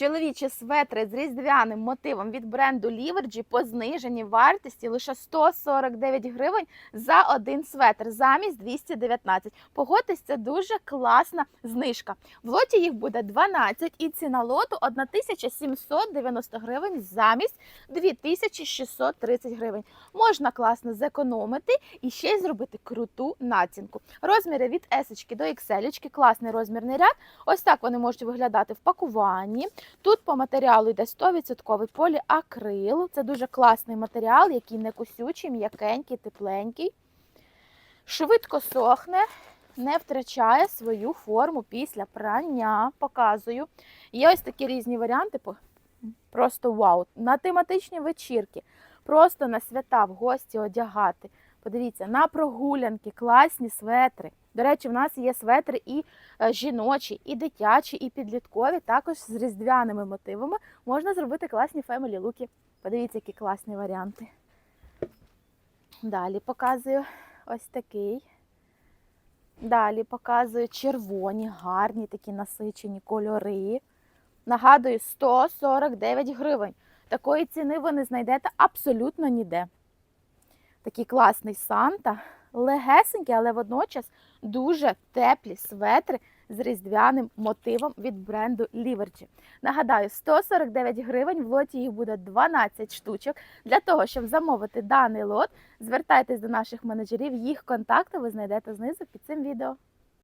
Чоловічі светри з різдвяним мотивом від бренду Ліверджі по зниженій вартості лише 149 гривень за один светр замість 219. Погодьтесь, це дуже класна знижка. В лоті їх буде 12 і ціна лоту 1790 гривень замість 2630 гривень. Можна класно зекономити і ще й зробити круту націнку. Розміри від S до XL, класний розмірний ряд. Ось так вони можуть виглядати в пакуванні. Тут по матеріалу йде 100% поліакрил. Це дуже класний матеріал, який не кусючий, м'якенький, тепленький. Швидко сохне, не втрачає свою форму після прання. Показую. Є ось такі різні варіанти. Просто вау! На тематичні вечірки, просто на свята в гості одягати. Подивіться, на прогулянки, класні светри. До речі, в нас є светри і е, жіночі, і дитячі, і підліткові, також з різдвяними мотивами. Можна зробити класні фемелі луки. Подивіться, які класні варіанти. Далі показую ось такий. Далі показую червоні, гарні такі насичені кольори. Нагадую, 149 гривень. Такої ціни ви не знайдете абсолютно ніде. Такий класний Санта, легесенький, але водночас дуже теплі светри з різдвяним мотивом від бренду Ліверджі. Нагадаю, 149 гривень, в лоті їх буде 12 штучок. Для того, щоб замовити даний лот, звертайтесь до наших менеджерів, їх контакти ви знайдете знизу під цим відео.